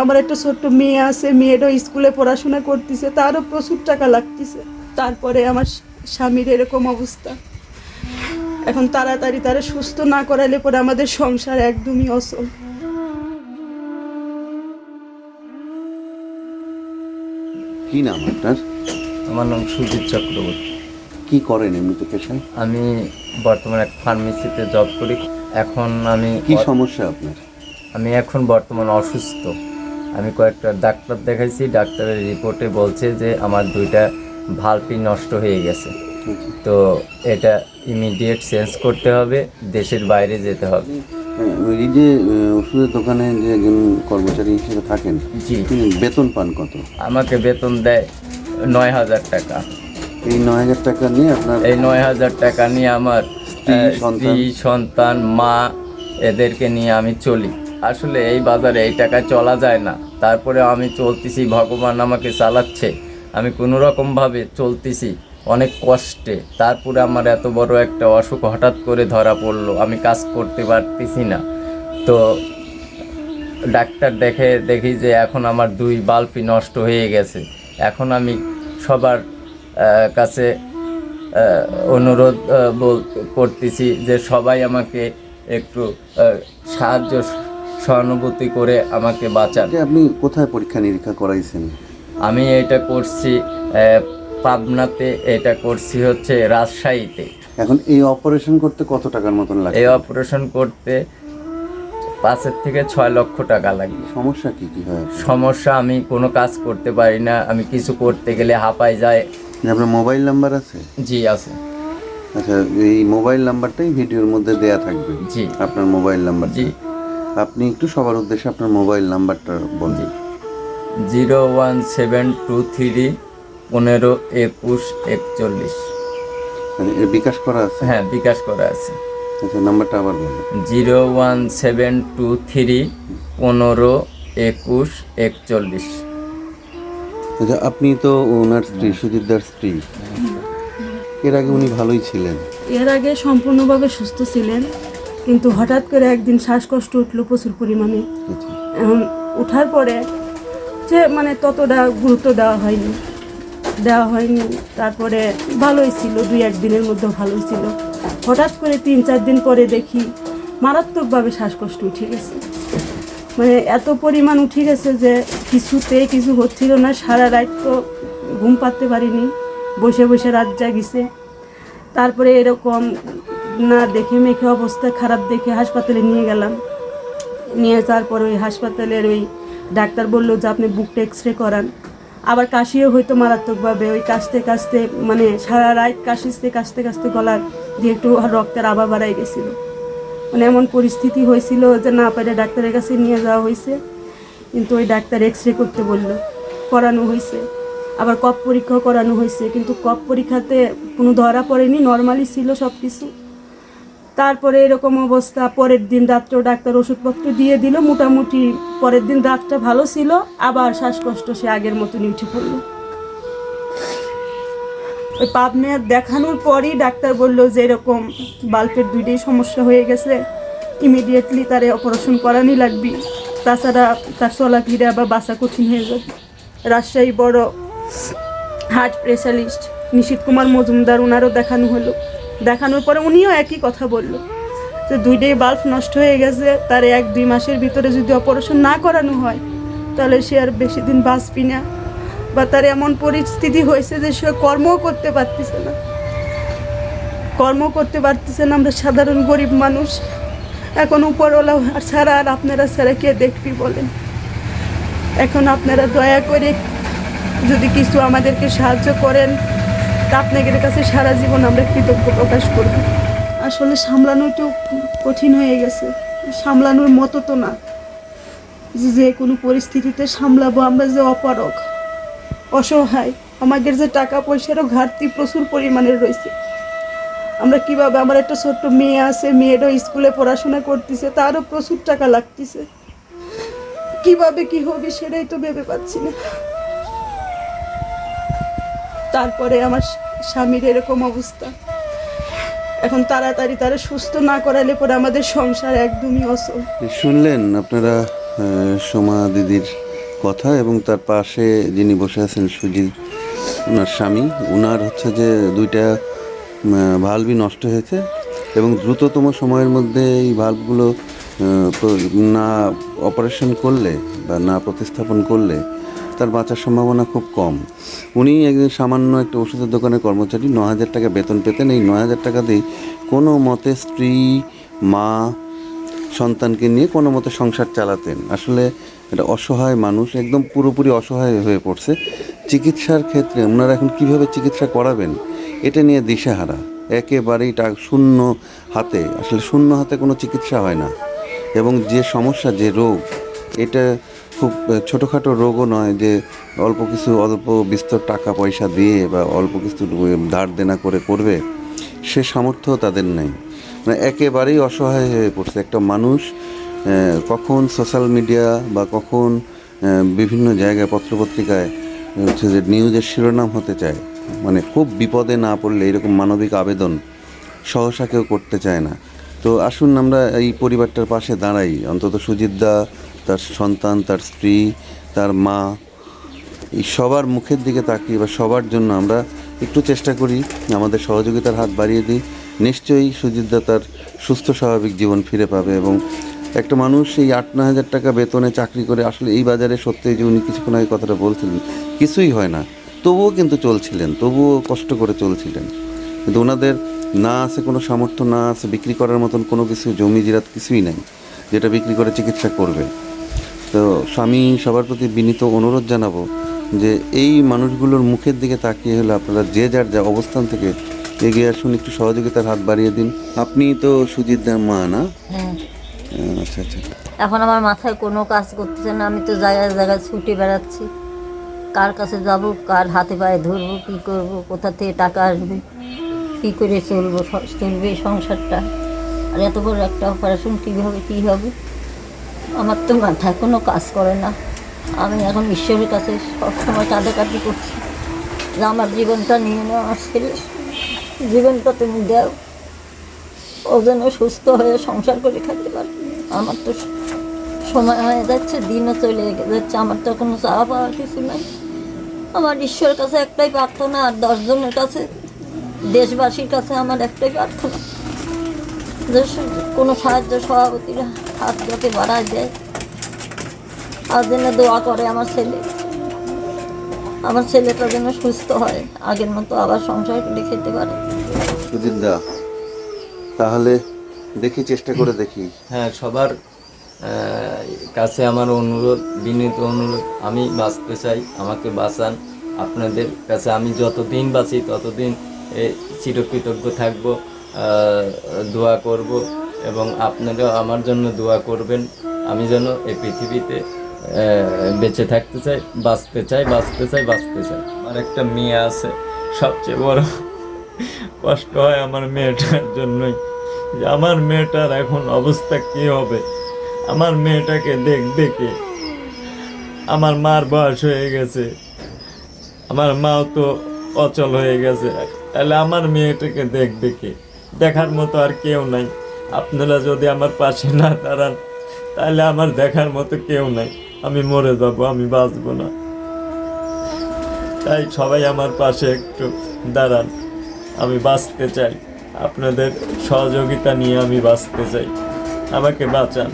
আমার একটা ছোট্ট মেয়ে আছে মেয়েটাও স্কুলে পড়াশোনা করতেছে তারও প্রচুর টাকা লাগতেছে। তারপরে আমার স্বামীর এরকম অবস্থা। এখন তাড়াতাড়ি তারা সুস্থ না করালে পরে আমাদের সংসার একদমই অচল। কি নাম আপনার? আমার নাম সুজিত চক্রবর্তী। কি করেন এমনিতে পেশায়? আমি বর্তমানে এক ফার্মেসিতে জব করি। এখন আমি কি সমস্যা আপনার? আমি এখন বর্তমানে অসুস্থ। আমি কয়েকটা ডাক্তার দেখাইছি ডাক্তারের রিপোর্টে বলছে যে আমার দুইটা ভালপি নষ্ট হয়ে গেছে। তো এটা ইমিডিয়েট চেঞ্জ করতে হবে দেশের বাইরে যেতে হবে। হ্যাঁ, এই যে ওষুধের দোকানে যে একজন কর্মচারী হিসেবে থাকেন জি। তিনি বেতন পান কত? আমাকে বেতন দেয় নয় হাজার টাকা। এই নয় হাজার টাকা নিয়ে আপনার এই নয় হাজার টাকা নিয়ে আমার স্ত্রী সন্তান মা এদেরকে নিয়ে আমি চলি। আসলে এই বাজারে এই টাকায় চলা যায় না। তারপরে আমি চলতেছি, ভগবান আমাকে চালাচ্ছে। আমি কোনো রকমভাবে চলতেছি অনেক কষ্টে। তারপরে আমার এত বড় একটা অসুখ হঠাৎ করে ধরা পড়ল। আমি কাজ করতে পারতেছি না। তো ডাক্তার দেখে, দেখি যে এখন আমার দুই বাল্বই নষ্ট হয়ে গেছে। এখন আমি সবার কাছে অনুরোধ বল- করতেছি যে সবাই আমাকে একটু সাহায্য সহানুভূতি করে আমাকে বাঁচান। আপনি কোথায় পরীক্ষা নিরীক্ষা করাইছেন? আমি এটা করছি পাবনাতে এটা করছি হচ্ছে রাজশাহীতে। এখন এই অপারেশন করতে কত টাকার মতন লাগে এই অপারেশন করতে পাঁচের থেকে ছয় লক্ষ টাকা লাগে সমস্যা কি কি হয়? সমস্যা আমি কোনো কাজ করতে পারি না আমি কিছু করতে গেলে হাঁপাই যায়। আপনার মোবাইল নাম্বার আছে? জি আছে। আচ্ছা এই মোবাইল নাম্বারটাই ভিডিওর মধ্যে দেয়া থাকবে। জি। আপনার মোবাইল নাম্বার জি। আপনি একটু সবার উদ্দেশ্যে আপনার মোবাইল নাম্বারটা বলুন। Zero one seven two three পনেরো একুশ একচল্লিশ। মানে এর বিকাশ করা আছে? হ্যাঁ বিকাশ করা আছে। আচ্ছা নাম্বারটা আবার বলুন। Zero one seven two three পনেরো একুশ একচল্লিশ। আচ্ছা আপনি তো ওনার স্ত্রী সুজিতদার স্ত্রী। এর আগে উনি ভালোই ছিলেন। এর আগে সম্পূর্ণভাবে সুস্থ ছিলেন। কিন্তু হঠাৎ করে একদিন শ্বাসকষ্ট উঠল প্রচুর পরিমাণে। এখন ওঠার পরে যে মানে ততটা গুরুত্ব দেওয়া হয়নি দেওয়া হয়নি। তারপরে ভালোই ছিল, দুই একদিনের মধ্যে ভালোই ছিল। হঠাৎ করে তিন চার দিন পরে দেখি মারাত্মকভাবে শ্বাসকষ্ট উঠে গেছে। মানে এত পরিমাণ উঠে গেছে যে কিছুতে কিছু হচ্ছিল না, সারা রাত তো ঘুম পাতে পারিনি। বসে বসে রাত জাগিছে। তারপরে এরকম না দেখে মেখে অবস্থা খারাপ দেখে হাসপাতালে নিয়ে গেলাম। নিয়ে যাওয়ার পর ওই হাসপাতালের ওই ডাক্তার বলল যে, আপনি বুকটা এক্স রে করান। আবার কাশিও হয়তো মারাত্মকভাবে ওই কাশতে কাশতে মানে সারা রাত কাশিতে কাশতে কাশতে গলার দিয়ে একটু রক্তের আবার বাড়াই গেছিল। মানে এমন পরিস্থিতি হয়েছিল যে না পারে ডাক্তারের কাছে নিয়ে যাওয়া হয়েছে। কিন্তু ওই ডাক্তার এক্স রে করতে বলল, করানো হয়েছে। আবার কপ পরীক্ষাও করানো হয়েছে, কিন্তু কপ পরীক্ষাতে কোনো ধরা পড়েনি, নর্মালি ছিল সব কিছু তারপরে এরকম অবস্থা, পরের দিন রাত্রেও ডাক্তার ওষুধপত্র দিয়ে দিল, মোটামুটি পরের দিন রাতটা ভালো ছিল, আবার শ্বাসকষ্ট সে আগের মতনই উঠে পড়ল। ওই পাপ মেয়াদ দেখানোর পরই ডাক্তার বলল যে এরকম বাল্বের দুইটাই সমস্যা হয়ে গেছে ইমিডিয়েটলি তারে অপারেশন করানি লাগবে। তাছাড়া তার চলাফেরা বা বাঁচা কঠিন হয়ে যাবে। রাজশাহী বড় হার্ট স্পেশালিস্ট নিশীত কুমার মজুমদার ওনারও দেখানো হলো। দেখানোর পরে উনিও একই কথা বলল, যে দুইটাই বাল্ব নষ্ট হয়ে গেছে, তার এক দুই মাসের ভিতরে যদি অপারেশন না করানো হয়, তাহলে সে আর বেশি দিন বাঁচবি না। বা তার এমন পরিস্থিতি হয়েছে যে সে কর্মও করতে পারতেছে না। কর্ম করতে পারতেছে না, আমরা সাধারণ গরিব মানুষ। এখন উপরওয়ালা ছাড়া, আর আপনারা ছাড়া কে দেখবি বলেন? এখন আপনারা দয়া করে যদি কিছু আমাদেরকে সাহায্য করেন তা আপনাদের কাছে সারা জীবন আমরা কৃতজ্ঞ প্রকাশ করব। আসলে সামলানো একটু কঠিন হয়ে গেছে। সামলানোর মতো তো না। যে কোনো পরিস্থিতিতে সামলাবো আমরা যে অপারক অসহায়, আমাদের যে টাকা পয়সারও ঘাটতি প্রচুর পরিমাণে রয়েছে। আমরা কীভাবে আমার একটা ছোট্ট মেয়ে আছে মেয়েটাও স্কুলে পড়াশোনা করতেছে, তারও প্রচুর টাকা লাগতেছে। কীভাবে কি হবে সেটাই তো ভেবে পাচ্ছি না। তারপরে আমার স্বামীর এরকম অবস্থা। এখন তাড়াতাড়ি তারা সুস্থ না করালে পরে আমাদের সংসার একদমই অচল। শুনলেন আপনারা সোমা দিদির কথা এবং তার পাশে যিনি বসে আছেন সুজিত ওনার স্বামী। ওনার হচ্ছে যে দুইটা ভাল্বই নষ্ট হয়েছে এবং দ্রুততম সময়ের মধ্যে এই ভাল্বগুলো না অপারেশন করলে বা না প্রতিস্থাপন করলে তার বাঁচার সম্ভাবনা খুব কম। উনি একদিন সামান্য একটা ওষুধের দোকানের কর্মচারী ন হাজার টাকা বেতন পেতেন। এই ন হাজার টাকা দিয়ে কোনো মতে স্ত্রী, মা, সন্তানকে নিয়ে কোনো মতে সংসার চালাতেন। আসলে এটা অসহায় মানুষ, একদম পুরোপুরি অসহায় হয়ে পড়ছে। চিকিৎসার ক্ষেত্রে ওনারা এখন কীভাবে চিকিৎসা করাবেন, এটা নিয়ে দিশেহারা। একেবারেই টাকা শূন্য হাতে, আসলে শূন্য হাতে কোনো চিকিৎসা হয় না। এবং যে সমস্যা, যে রোগ, এটা খুব ছোটোখাটো রোগও নয় যে অল্প কিছু, অল্প বিস্তর টাকা পয়সা দিয়ে বা অল্প কিছু ধার দেনা করে করবে, সে সামর্থ্য তাদের নেই। মানে একেবারেই অসহায় হয়ে পড়ছে। একটা মানুষ কখন সোশ্যাল মিডিয়া বা কখন বিভিন্ন জায়গায় পত্রপত্রিকায় হচ্ছে যে নিউজের শিরোনাম হতে চায় মানে খুব বিপদে না পড়লে এরকম মানবিক আবেদন সহসা কেউ করতে চায় না। তো আসুন আমরা এই পরিবারটার পাশে দাঁড়াই। অন্তত সুজিতদা তার সন্তান, তার স্ত্রী, তার মা, এই সবার মুখের দিকে তাকিয়ে বা সবার জন্য আমরা একটু চেষ্টা করি আমাদের সহযোগিতার হাত বাড়িয়ে দিই। নিশ্চয়ই সুজিতদা তার সুস্থ, স্বাভাবিক জীবন ফিরে পাবে এবং একটা মানুষ এই আট ন হাজার টাকা বেতনে চাকরি করে আসলে এই বাজারে সত্যি যে উনি কিছুক্ষণ আগে কথাটা বলছিলেন, কিছুই হয় না। তবুও কিন্তু চলছিলেন, তবুও কষ্ট করে চলছিলেন। কিন্তু ওনাদের না আছে কোনো সামর্থ্য, না আছে বিক্রি করার মতন কোনো কিছু, জমি জিরাত কিছুই নাই। যেটা বিক্রি করে চিকিৎসা করবে। তো স্বামী সবার প্রতি বিনীত অনুরোধ জানাব যে এই মানুষগুলোর মুখের দিকে তাকিয়ে হলে আপনারা যে যার যা অবস্থান থেকে এগিয়ে আসুন একটু সহযোগিতার হাত বাড়িয়ে দিন। আপনি তো সুজিতদার মা না? হ্যাঁ। আচ্ছা আচ্ছা। এখন আমার মাথায় কোনো কাজ করতেছে না আমি তো জায়গায় জায়গায় ছুটে বেড়াচ্ছি। কার কাছে যাব কার হাতে পায়ে ধরবো কী করব কোথা থেকে টাকা আসবে কী করে চলবো চলবে সংসারটা। আর এত বড় একটা অপারেশন কীভাবে কী হবে? আমার তো মাথায় কোনো কাজ করে না। আমি এখন ঈশ্বরের কাছে সবসময় কাঁদাকাটি করছি। যে আমার জীবনটা নিয়ে নাও আমার ছেলে জীবনটা তুমি দেও। ও যেন সুস্থ হয়ে সংসার করে খেতে পারে। আমার তো সময় হয়ে যাচ্ছে, দিনও চলে যাচ্ছে। আমার তো কোনো চাওয়া পাওয়ার কিছু নাই। আমার ঈশ্বরের কাছে একটাই প্রার্থনা, আর দশজনের কাছে, দেশবাসীর কাছে আমার একটাই প্রার্থনা। কোনো সাহায্য সভাপতিরা হাত যাতে বাড়ায় দেয় আর যেন দোয়া করে আমার ছেলে। আমার ছেলেটা যেন সুস্থ হয় আগের মতো আবার সংসার করে খেতে পারে। সুজিতদা তাহলে দেখি চেষ্টা করে দেখি। হ্যাঁ সবার কাছে আমার অনুরোধ বিনীত অনুরোধ আমি বাঁচতে চাই আমাকে বাঁচান। আপনাদের কাছে আমি যতদিন বাঁচি ততদিন এ, চিরকৃতজ্ঞ থাকব। দোয়া করব এবং আপনারাও আমার জন্য দোয়া করবেন। আমি যেন এই পৃথিবীতে বেঁচে থাকতে চাই, বাঁচতে চাই বাঁচতে চাই বাঁচতে চাই। আমার একটা মেয়ে আছে, সবচেয়ে বড় কষ্ট হয় আমার মেয়েটার জন্যই। যে আমার মেয়েটার এখন অবস্থা কি হবে? আমার মেয়েটাকে দেখবে কে আমার মার বয়স হয়ে গেছে। আমার মাও তো অচল হয়ে গেছে। তাহলে আমার মেয়েটাকে দেখবে কে দেখার মতো আর কেউ নাই। আপনারা যদি আমার পাশে না দাঁড়ান, তাহলে আমার দেখার মতো কেউ নাই। আমি মরে যাব, আমি বাঁচব না। তাই সবাই আমার পাশে একটু দাঁড়ান। আমি বাঁচতে চাই। আপনাদের সহযোগিতা নিয়ে আমি বাঁচতে চাই। আমাকে বাঁচান।